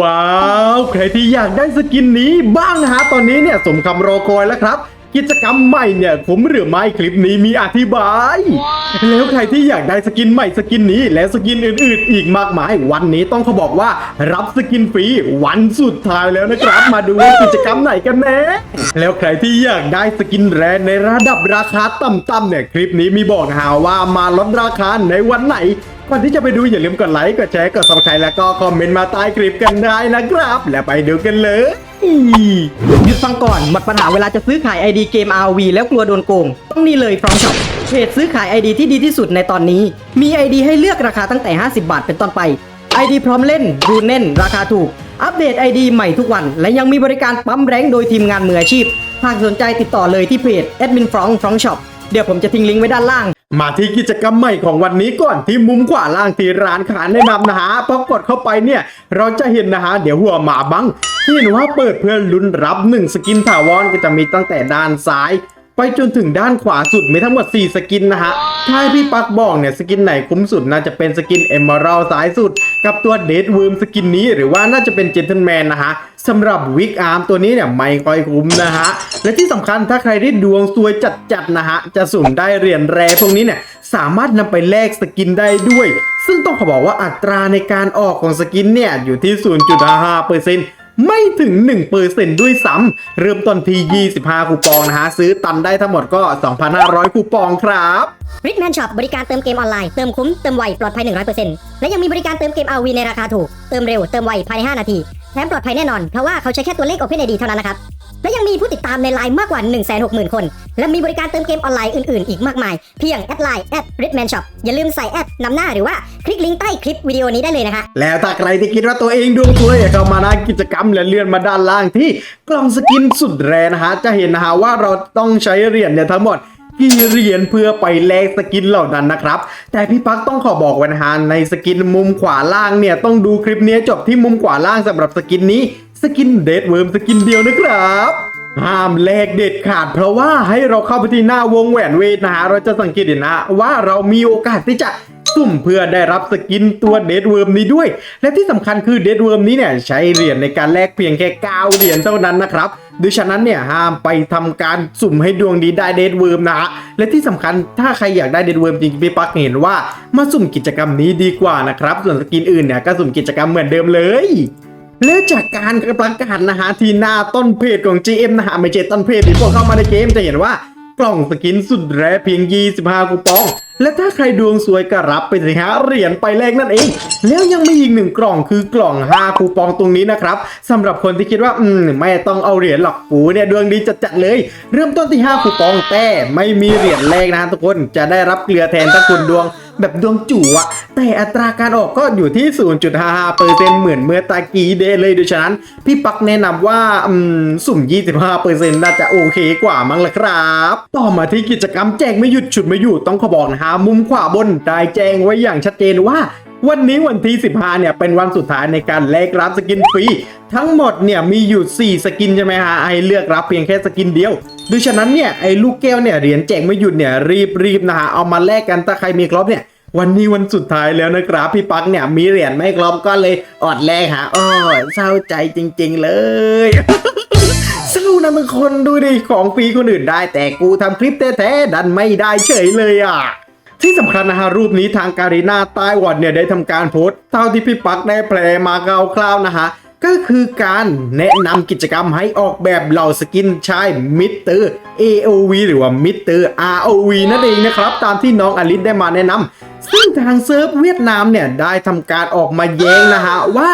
ว้าว ใครที่อยากได้สกินนี้บ้างนะฮะตอนนี้เนี่ยสมคำรอคอยแล้วครับ กิจกรรมใหม่เนี่ยผมหรือไม่คลิปนี้มีอธิบาย แล้วใครที่อยากได้สกินใหม่สกินนี้ และสกินอื่นๆ อีกมากมาย วันนี้ต้องเขาบอกว่ารับสกินฟรีวันสุดท้ายแล้วนะครับ มาดูว่ากิจกรรมไหนกันแน่แล้วใครที่อยากได้สกินแรในระดับราคาต่ำๆเนี่ยคลิปนี้มีบอกนะฮะว่ามาลดราคาในวันไหน ก่อนที่จะไปดูอย่าลืมกดไลค์ กดแชร์ กด subscribe แล้วก็คอมเมนต์มาใต้คลิปกันได้นะครับ แล้วไปดูกันเลย หยุดฟังก่อน หมดปัญหาเวลาจะซื้อขาย ID เกม RV แล้วกลัวโดนโกง ต้องนี่เลย From Shop เพจซื้อขาย ID ที่ดีที่สุดในตอนนี้ มี ID ให้เลือกราคาตั้งแต่ 50 บาทเป็นต้นไป ID พร้อมเล่นดูแน่น ราคาถูก อัปเดต ID ใหม่ทุกวัน และยังมีบริการปั๊มแรงโดยทีมงานมืออาชีพ หากสนใจติดต่อเลยที่เพจ Admin From From Shop เดี๋ยวผมจะทิ้งลิงก์ไว้ด้านล่าง มาที่กิจกรรมใหม่ของวันนี้ก่อนที่มุมขวาล่างที่ร้านขายแนะนำนะฮะพอกดเข้าไปเนี่ย เราจะเห็นนะฮะเดี๋ยวหัวหมาบังที่เห็นว่าเปิดเพื่อลุ้นรับ 1 สกินถาวรก็จะมีตั้งแต่ด้านซ้าย ไปจนถึงด้านขวาสุดมีทั้งหมด 4 สกินนะฮะ ถ้าให้พี่ปักบอกเนี่ย สกินไหนคุ้มสุดน่าจะเป็นสกินเอม r ร l ซ้ายสุด กับตัวเดด w ว r m สกินนี้หรือว่าน่าจะเป็นเจน t l e m แมนนะฮะสำหรับวิกอาร์มตัวนี้เนี่ยไม่ค่อยคุ้มนะฮะ และที่สำคัญถ้าใครได้ดวงซวยจัดๆนะฮะ จะสุ่มได้เหรียญแรพวกนี้เนี่ยสามารถนำไปแลกสกินได้ด้วย ซึ่งต้องขอบอกว่าอัตราในการออกของสกินเนี่ยอยู่ที่ 0.55% ไม่ถึง 1%ด้วยซ้ำเริ่มต้นที่ 25 คูปองนะฮะ ซื้อตันได้ทั้งหมดก็ 2,500 คูปองครับริกแมนช็อปบริการเติมเกมออนไลน์ เติมคุ้ม เติมไว ปลอดภัย 100%และยังมีบริการเติมเกมอวีในราคาถูก เติมเร็ว เติมไว ภายใน 5 นาที แถมปลอดภัยแน่นอน เพราะว่าเขาใช้แค่ตัวเลข OpenID เท่านั้นนะครับ และยังมีผู้ติดตามในไลน์มากกว่า 160,000 คน และมีบริการเติมเกมออนไลน์อื่นๆ อีกมากมาย เพียงแอดไลน์แอดริกแมนช็อปอย่าลืมใส่แอดนำหน้าหรือว่าคลิกลิงก์ใต้คลิปวิดีโอนี้ได้เลยนะคะ แล้วถ้าใครที่คิดว่าตัวเองดวงสวยเข้ามาในกิจกรรมและเลื่อนมาด้านล่างที่กล่องสกินสุดแรนะฮะจะเห็นนะฮะว่าเราต้องใช้เหรียญเนี่ยทั้งหมด กี่เหรียญเพื่อไปแลกสกินเหล่านั้นนะครับ แต่พี่พักต้องขอบอกไว้นะฮะในสกินมุมขวาล่างเนี่ยต้องดูคลิปนี้จบที่มุมขวาล่างสำหรับสกินนี้ สกินเดดเวิร์มสกินเดียวนะครับห้ามแลกเด็ดขาดเพราะว่าให้เราเข้าไปที่หน้าวงแหวนเวทนะฮะเราจะสังเกตเห็นนะว่าเรามีโอกาสที่จะ สุ่มเพื่อได้รับสกินตัวเดดเวิร์มนี้ด้วย และที่สำคัญคือเดดเวิร์มนี้เนี่ยใช้เหรียญในการแลกเพียงแค่9เหรียญเท่านั้นนะครับดังนั้นเนี่ยห้ามไปทำการสุ่มให้ดวงดีได้เดดเวิร์มนะฮะและที่สำคัญถ้าใครอยากได้เดดเวิร์มจริงพี่ปักเห็นว่ามาสุ่มกิจกรรมนี้ดีกว่านะครับส่วนสกินอื่นเนี่ยก็สุ่มกิจกรรมเหมือนเดิมเลยแล้วจากการประกาศนะฮะที่หน้าต้นเพจของ GM นะฮะไม่ใช่ต้นเพจที่พวกเข้ามาในเกมจะเห็นว่ากล่องสกินสุดแรเพียง 25 คูปอง และถ้าใครดวงสวยก็รับไปสิฮะเหรียญไปแลกนั่นเอง แล้วยังมีอีกหนึ่งกล่องคือกล่อง 5 คูปองตรงนี้นะครับสำหรับคนที่คิดว่าอืมไม่ต้องเอาเหรียญหรอกกูเนี่ยดวงดีจัดๆเลย เริ่มต้นที่ 5 คูปองแต่ไม่มีเหรียญแรกนะทุกคนจะได้รับเกลือแทนถ้าคุณดวงแบบดวงจู่อะแต่อัตราการออกก็อยู่ที่ 0.55เปอร์เซ็นต์เหมือนเมื่อตะกี้เดเลยดยฉะนั้น พี่ปักแนะนำว่าอืมสุ่ม 25เปอร์เซ็นต์น่าจะโอเคกว่ามั้งละครับ ต่อมาที่กิจกรรมแจกไม่หยุดฉุดไม่อยู่ต้องขอบอกนะฮะมุมขวาบนได้แจ้งไว้อย่างชัดเจนว่า วันนี้วันที่ 15 เนี่ย เป็นวันสุดท้ายในการแลกรับสกินฟรี ทั้งหมดเนี่ยมีอยู่ 4 สกินใช่ไหมฮะให้เลือกรับเพียงแค่สกินเดียวดังฉะนั้นเนี่ยไอลูกแก้วเนี่ยเหรียญแจกไม่หยุดเนี่ยรีบรีบนะฮะเอามาแลกกันถ้าใครมีครบเนี่ยวันนี้วันสุดท้ายแล้วนะครับพี่ปักเนี่ยมีเหรียญไม่ครบก็เลยอดแลกฮะอ้อเศร้าใจจริง ๆ เลยเศร้านะมึงคนดูดิของฟรีคนอื่นได้ แต่กูทำคลิปแท้ๆดันไม่ได้เฉยเลยอะ ที่สำคัญนะฮะรูปนี้ทางการีนาไต้หวันเนี่ยได้ทำการโพสต์เท่าที่พี่ปักได้แปลมาคร่าวๆนะฮะก็คือการแนะนำกิจกรรมให้ออกแบบเหล่าสกินชายมิเตอร์ AOV หรือว่ามิเตอร์ ROV นั่นเองนะครับ ตามที่น้องอลิสได้มาแนะนำซึ่งทางเซิร์ฟเวียดนามเนี่ยได้ทำการออกมาแย้งนะฮะว่า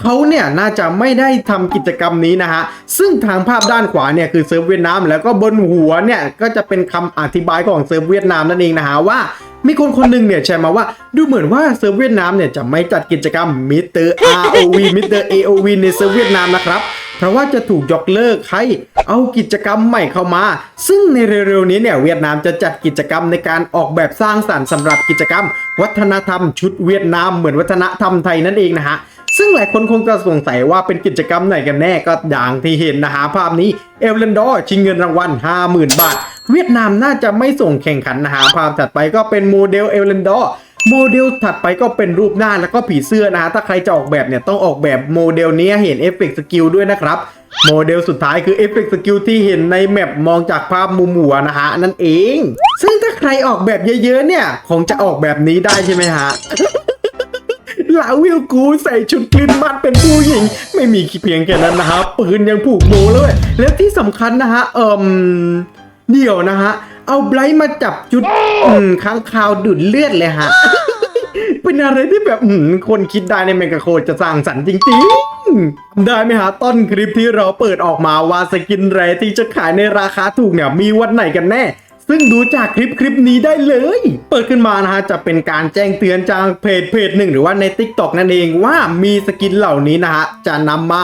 เขาเนี่ยน่าจะไม่ได้ทำกิจกรรมนี้นะฮะ ซึ่งทางภาพด้านขวาเนี่ยคือเซิร์ฟเวียดนามแล้วก็บนหัวเนี่ยก็จะเป็นคำอธิบายของเซิร์ฟเวียดนามนั่นเองนะฮะว่ามีคนคนหนึ่งเนี่ยแชร์มาว่าดูเหมือนว่าเซิร์ฟเวียดนามเนี่ยจะไม่จัดกิจกรรมมิเตอร์ ROV มิเตอร์ AOV ในเซิร์ฟเวียดนามนะครับ เพราะว่าจะถูกยกเลิกให้เอากิจกรรมใหม่เข้ามา ซึ่งในเร็วๆนี้เนี่ยเวียดนามจะจัดกิจกรรมในการออกแบบสร้างสรรค์สำหรับกิจกรรม วัฒนธรรมชุดเวียดนามเหมือนวัฒนธรรมไทยนั่นเองนะฮะ ซึ่งหลายคนคงจะสงสัยว่าเป็นกิจกรรมไหนกันแน่ก็อย่างที่เห็นนะฮะภาพนี้เอลเลนดอร์ชิงเงินรางวัล 50,000 บาท เวียดนามน่าจะไม่ส่งแข่งขันนะฮะภาพถัดไปก็เป็นโมเดลเอลเลนดอร์โมเดลถัดไปก็เป็นรูปหน้าแล้วก็ผีเสื้อนะฮะถ้าใครจะออกแบบเนี่ยต้องออกแบบโมเดลนี้เห็นเอฟเฟกต์สกิลด้วยนะครับโมเดลสุดท้ายคือเอฟเฟกต์สกิลที่เห็นในแมปมองจากภาพมุมหัวนะฮะ นั่นเอง ซึ่งถ้าใครออกแบบเยอะๆเนี่ยคงจะออกแบบนี้ได้ใช่ไหมฮะ ลาวิลกูใส่ชุดคลินมัดเป็นผู้หญิง ไม่มีเพียงแค่นั้นนะฮะปืนยังผูกโบเลยแล้วที่สำคัญนะฮะเอิมเดี๋ยวนะฮะ เอาไบรท์มาจับจุดอืมค้างคาวดูดเลือดเลยฮะ เป็นอะไรที่แบบอืมคนคิดได้ในแมกะโคจะสร้างสรรค์จริงๆ ได้ไหมฮะ ต้นคลิปที่เราเปิดออกมาว่าสกินแรที่จะขายในราคาถูกเนี่ย มีวันไหนกันแน่ ซึ่งดูจากคลิปคลิปนี้ได้เลย เปิดขึ้นมานะฮะจะเป็นการแจ้งเตือนจากเพจเพจหนึ่งหรือว่าใน t ิ k t o k นั่นเองว่ามีสกินเหล่านี้นะฮะจะนำมา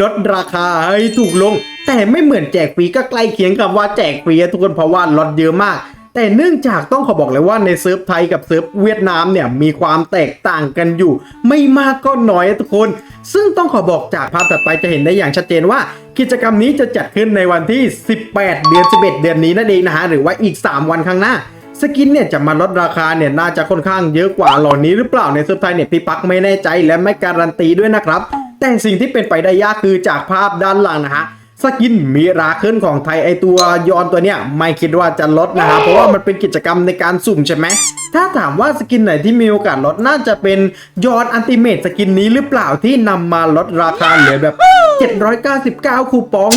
ลดราคาให้ถูกลง แต่ไม่เหมือนแจกฟรีก็ใกล้เคียงกับว่าแจกฟรีทุกคนเพราะว่าลดเยอะมาก แต่เนื่องจากต้องขอบอกเลยว่าในเซิร์ฟไทยกับเซิร์ฟเวียดนามเนี่ยมีความแตกต่างกันอยู่ ไม่มากก็น้อยทุกคน ซึ่งต้องขอบอกจากภาพถัดไปจะเห็นได้อย่างชัดเจนว่า กิจกรรมนี้จะจัดขึ้นในวันที่ 18 เดือน 11 เดือนนี้นั่นเองนะฮะ หรือว่าอีก 3 วันข้างหน้า สกินเนี่ยจะมาลดราคาเนี่ยน่าจะค่อนข้างเยอะกว่าหล่านี้หรือเปล่าในเซิร์ฟไทยเนี่ยพี่ปักไม่แน่ใจและไม่การันตีด้วยนะครับ แต่สิ่งที่เป็นไปได้ยากคือจากภาพด้านหลังนะฮะสกินมีราเคิลของไทยไอตัวยอนตัวเนี้ยไม่คิดว่าจะลดนะฮะเพราะว่ามันเป็นกิจกรรมในการสุ่มใช่ไหมถ้าถามว่าสกินไหนที่มีโอกาสลดน่าจะเป็นยอนอันติเมตสกินนี้หรือเปล่าที่นำมาลดราคาเหลือแบบ 799 คูปอง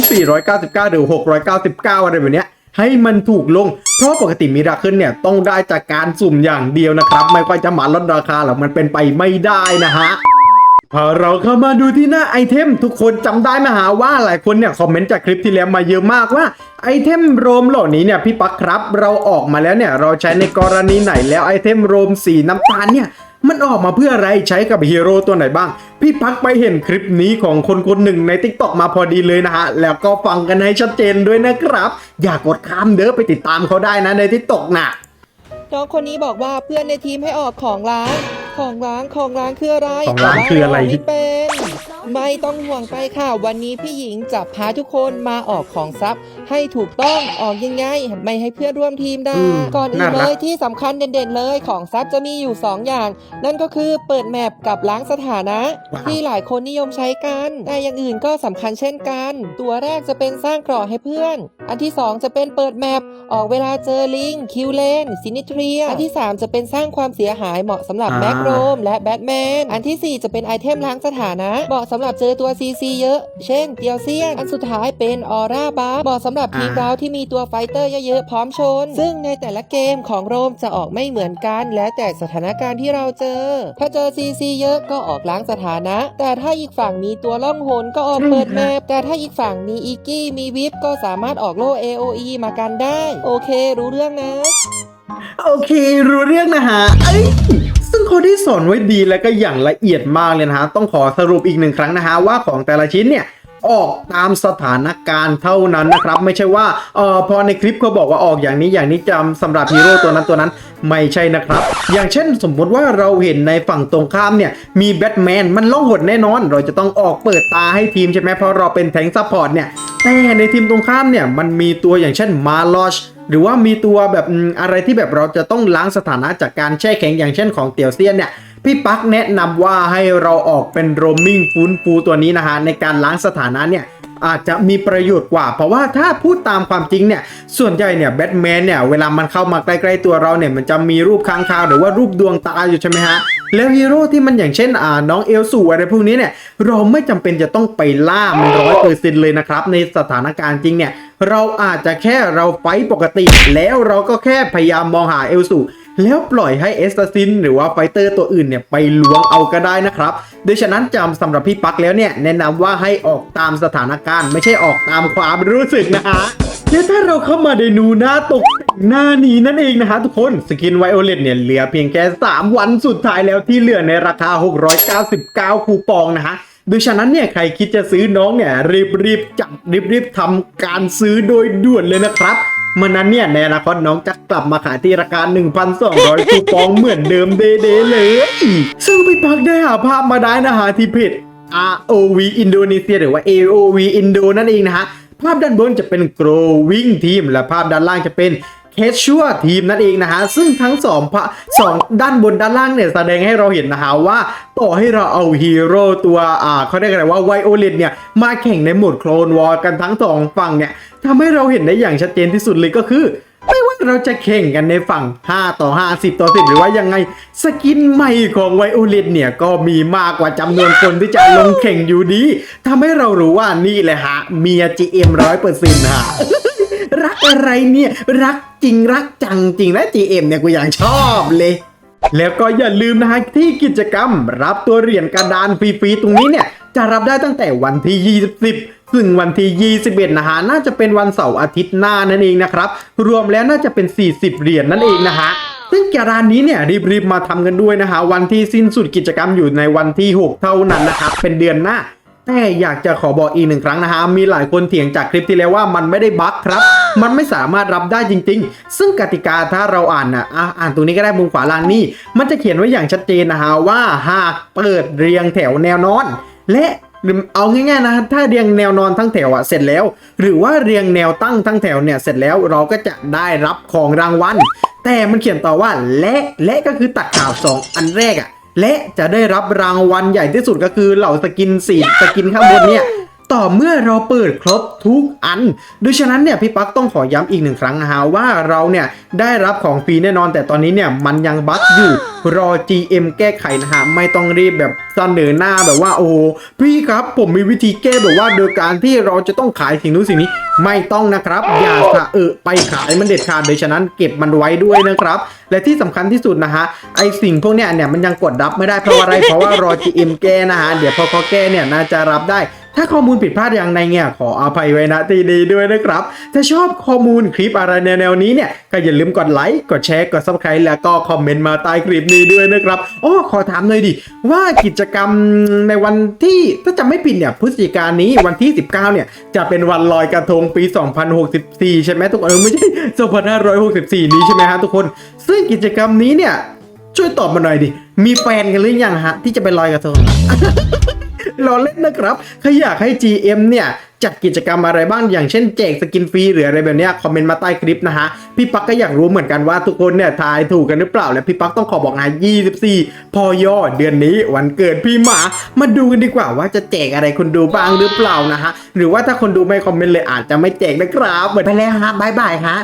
499 หรือ 699 อะไรแบบเนี้ยให้มันถูกลง เพราะปกติมีราเคิลเนี่ยต้องได้จากการสุ่มอย่างเดียวนะครับ ไม่ค่อยจะมาลดราคาหรอกมันเป็นไปไม่ได้นะฮะพอเราเข้ามาดูที่หน้าไอเทม ทุกคนจำได้ไหมหาว่าหลายคนเนี่ยคอมเมนต์จากคลิปที่แล้วมาเยอะมากว่าไอเทมโรมเหล่านี้เนี่ยพี่ปักครับ เราออกมาแล้วเนี่ยเราใช้ในกรณีไหนแล้วไอเทมโรมสีน้ำตาลเนี่ย มันออกมาเพื่ออะไรใช้กับฮีโร่ตัวไหนบ้าง พี่พักไปเห็นคลิปนี้ของคนคนหนึ่งใน t ิ k t o k มาพอดีเลยนะฮะ แล้วก็ฟังกันให้ชัดเจนด้วยนะครับ อย่ากดข้ามเด้อไปติดตามเขาได้นะใน t ิ k t o k น่ะน้องคนนี้บอกว่าเพื่อนในทีมให้ออกของร้าน ของล้างของล้างคืออะไรของล้างคืออะไรแต่ว่าเาไม่เป็นไม่ต้องห่วงไปค่ะ วันนี้พี่หญิงจะพาทุกคนมาออกของซับให้ถูกต้องออกยังไงไม่ให้เพื่อนร่วมทีมได้อืมก่อนอื่น่านรัเลกยที่สำคัญเด่นๆเลยของซับจะมีอยู่2อย่าง นั่นก็คือเปิดแมปกับล้างสถานะ ว้าว ที่หลายคนนิยมใช้กัน แต่อย่างอื่นก็สำคัญเช่นกัน ตัวแรกจะเป็นสร้างเกราะให้เพื่อน อันที่ 2 จะเป็นเปิดแมปออกเวลาเจอลิง คิวเลนซินิเทรีย อันที่ 3 จะเป็นสร้างความเสียหายเหมาะสำหรับอ่าแบ็กโรมและแบทแมน อันทีสี่ 4 จะเป็นไอเทมล้างสถานะ เหมาะสำหรับเจอตัว CC เยอะ เช่นเตียวเซียน อันสุดท้ายเป็นออร่าบาร์เหมาะสำหรับทีมอ่าเราที่มีตัวไฟเตอร์เยอะๆพร้อมชน ซึ่งในแต่ละเกมของโรมจะออกไม่เหมือนกัน แล้วแต่สถานการณ์ที่เราเจอ ถ้าเจอ CC เยอะก็ออกล้างสถานะ แต่ถ้าอีกฝั่งมีตัวล่องหนก็ออกเปิดแมปแต่ถ้าอีกฝั่งมีอีกี้มีวิปก็สามารถออกโล่ AOE มากันได้ โอเค รู้เรื่องนะ โอเค รู้เรื่องนะฮะเอ้ยซึ่งเขาได้สอนไว้ดีและก็อย่างละเอียดมากเลยนะฮะ ต้องขอสรุปอีกหนึ่งครั้งนะฮะว่าของแต่ละชิ้นเนี่ย ออกตามสถานการณ์เท่านั้นนะครับ ไม่ใช่ว่าเออพอในคลิปเขาบอกว่าออกอย่างนี้อย่างนี้จำสำหรับฮีโร่ตัวนั้นตัวนั้นไม่ใช่นะครับ อย่างเช่นสมมติว่าเราเห็นในฝั่งตรงข้ามเนี่ยมีแบทแมนมันล่องหนแน่นอน เราจะต้องออกเปิดตาให้ทีมใช่ไหมเพราะเราเป็นแทงซัพพอร์ตเนี่ยแต่ในทีมตรงข้ามเนี่ยมันมีตัวอย่างเช่นมาลอชหรือว่ามีตัวแบบอะไรที่แบบเราจะต้องล้างสถานะจากการแช่แข็งอย่างเช่นของเตียวเซียนเนี่ย พี่ปักแนะนำว่าให้เราออกเป็นโรมมิ่งฟูนฟูตัวนี้นะฮะในการล้างสถานะเนี่ยอาจจะมีประโยชน์กว่า เพราะว่าถ้าพูดตามความจริงเนี่ย ส่วนใหญ่เนี่ยแบทแมนเนี่ย เวลามันเข้ามาใกล้ๆตัวเราเนี่ย มันจะมีรูปค้างคาวหรือว่ารูปดวงตาอยู่ใช่ไหมฮะ แล้วฮีโร่ที่มันอย่างเช่นอ่าน้องเอลสูอะไรพวกนี้เนี่ย เราไม่จำเป็นจะต้องไปล่ามันร้อยเปอร์เซ็นต์เลยนะครับ ในสถานการณ์จริงเนี่ย เราอาจจะแค่เราไฟปกติ แล้วเราก็แค่พยายามมองหาเอลสู แล้วปล่อยให้เอสซัสซินหรือว่าไฟเตอร์ตัวอื่นเนี่ยไปล้วงเอาก็ได้นะครับโดยฉะนั้นจำสำหรับพี่ปักแล้วเนี่ยแนะนำว่าให้ออกตามสถานการณ์ ไม่ใช่ออกตามความรู้สึกนะฮะแล้วถ้าเราเข้ามาในนูหน้าตกหน้านี้นั่นเองนะฮะทุกคนสกินไวโอเลตเนี่ยเหลือเพียงแค่ 3 วันสุดท้ายแล้วที่เหลือในราคา 699 คูปองนะฮะโดยฉะนั้นเนี่ยใครคิดจะซื้อน้องเนี่ยรีบรีบๆจับรีบรีบๆทำการซื้อโดยด่วนเลยนะครับ เมื่อนั้นเนี่ยในอนาคตน้องจะกลับมาขายที่ราคา 1,200คูปองเหมือนเดิมเดๆเลย ซึ่งพี่ปักได้หาภาพมาได้นะฮะที่เพจ ROV อินโดนีเซียหรือว่า AOV อินโดนั่นเองนะฮะ ภาพด้านบนจะเป็น growing team และภาพด้านล่างจะเป็น เคชชัวทีมนั่นเองนะฮะซึ่งทั้งสองพะสองด้านบนด้านล่างเนี่ยแสดงให้เราเห็นนะฮะว่าต่อให้เราเอาฮีโร่ตัวอ่าเขาเรียกอะไรว่าไวโอเลตเนี่ยมาแข่งในหมดโคลนวอร์กันทั้งสองฝั่งเนี่ยทำให้เราเห็นได้อย่างชัดเจนที่สุดเลยก็คือไม่ว่าเราจะแข่งกันในฝั่ง 5 ต่อ 5 10 ต่อ 10 หรือว่ายังไง สกินใหม่ของไวโอเลตเนี่ย ก็มีมากกว่าจำนวนคนที่จะลงแข่งอยู่ดีทำให้เรารู้ว่านี่แหละฮะ เมีย GM ร้อยเปอร์เซ็นต์ฮะ รักอะไรเนี่ย รักจริงรักจังจริงนะ GM เนี่ยกูอย่างชอบเลยแล้วก็อย่าลืมนะฮะที่กิจกรรมรับตัวเหรียญกระดานฟรีๆตรงนี้เนี่ย จะรับได้ตั้งแต่วันที่ 20 ซึ่งวันที่ 21 นะฮะน่าจะเป็นวันเสาร์อาทิตย์หน้านั่นเองนะครับ รวมแล้วน่าจะเป็น 40 เหรียญนั่นเองนะฮะซึ่งกระดานนี้เนี่ยรีบๆมาทำกันด้วยนะฮะวันที่สิ้นสุดกิจกรรมอยู่ในวันที่ 6 เท่านั้นนะครับเป็นเดือนหน้า แต่อยากจะขอบอกอีกหนึ่งครั้งนะฮะ มีหลายคนเถียงจากคลิปที่แล้วว่ามันไม่ได้บั๊กครับ มันไม่สามารถรับได้จริง ๆ ซึ่งกติกาถ้าเราอ่านนะอะอ่านตรงนี้ก็ได้มุมขวาล่างนี่ มันจะเขียนไว้อย่างชัดเจนนะฮะว่าหากเปิดเรียงแถวแนวนอน และหรือเอาง่ายๆนะ ถ้าเรียงแนวนอนทั้งแถวอะเสร็จแล้ว หรือว่าเรียงแนวตั้งทั้งแถวเนี่ยเสร็จแล้วเราก็จะได้รับของรางวัล แต่มันเขียนต่อว่าและและก็คือตัดข่าวสองอันแรกอะ และจะได้รับรางวัลใหญ่ที่สุดก็คือเหล่าสกินสีสกินข้างบนเนี่ย ต่อเมื่อเราเปิดครบทุกอันโดยฉะนั้นเนี่ยพี่ปักต้องขอย้ำอีกหนึ่งครั้งนะฮะว่าเราเนี่ยได้รับของฟรีแน่นอนแต่ตอนนี้เนี่ยมันยังบั๊กอยู่ รอ GM แก้ไขนะฮะไม่ต้องรีบแบบเสนอหน้าแบบว่าโอ้พี่ครับผมมีวิธีแก้แบบว่าโดยการที่เราจะต้องขายสิ่งนู้นสิ่งนี้ไม่ต้องนะครับ อย่าสะเออไปขายมันเด็ดขาดโดยฉะนั้นเก็บมันไว้ด้วยนะครับ และที่สำคัญที่สุดนะฮะไอสิ่งพวกเนี้ยเนี่ยมันยังกดรับไม่ได้เพราะอะไรเพราะว่ารอ GM แก้นะฮะเดี๋ยวพอเขาแก้เนี่ยน่าจะรับได้ถ้าข้อมูลผิดพลาดอย่างใดเนี่ยขออภัยไว้นะทีดีด้วยนะครับ ถ้าชอบข้อมูลคลิปอะไรแนวๆนี้เนี่ยก็อย่าลืมกดไลค์กดแชร์กด subscribe แล้วก็คอมเมนต์มาใต้คลิปนี้ด้วยนะครับอ๋อขอถามหน่อยดิว่ากิจกรรมในวันที่ถ้าจำไม่ผิดเนี่ยพฤศจิกายนนี้วันที่ 19 เนี่ย จะเป็นวันลอยกระทงปี 2064 ใช่ไหมทุกคนเออไม่ใช่ 2564 นี้ใช่ไหมฮะทุกคน ซึ่งกิจกรรมนี้เนี่ยช่วยตอบมาหน่อยดิมีแฟนกันหรือยังฮะที่จะไปลอยกระทง รอเล่นนะครับใครอยากให้ GM เนี่ยจัดกิจกรรมอะไรบ้างอย่างเช่นแจกสกินฟรีหรืออะไรแบบนี้คอมเมนต์มาใต้คลิปนะฮะ พี่ปักก็อยากรู้เหมือนกันว่าทุกคนเนี่ยทายถูกกันหรือเปล่า และพี่ปักต้องขอบอกนะ24 พอยอเดือนนี้วันเกิดพี่หมา มาดูกันดีกว่าว่าจะแจกอะไรคนดูบ้างหรือเปล่านะฮะ หรือว่าถ้าคนดูไม่คอมเมนต์เลยอาจจะไม่แจกนะครับหมดไปแล้วฮะบายบายฮะ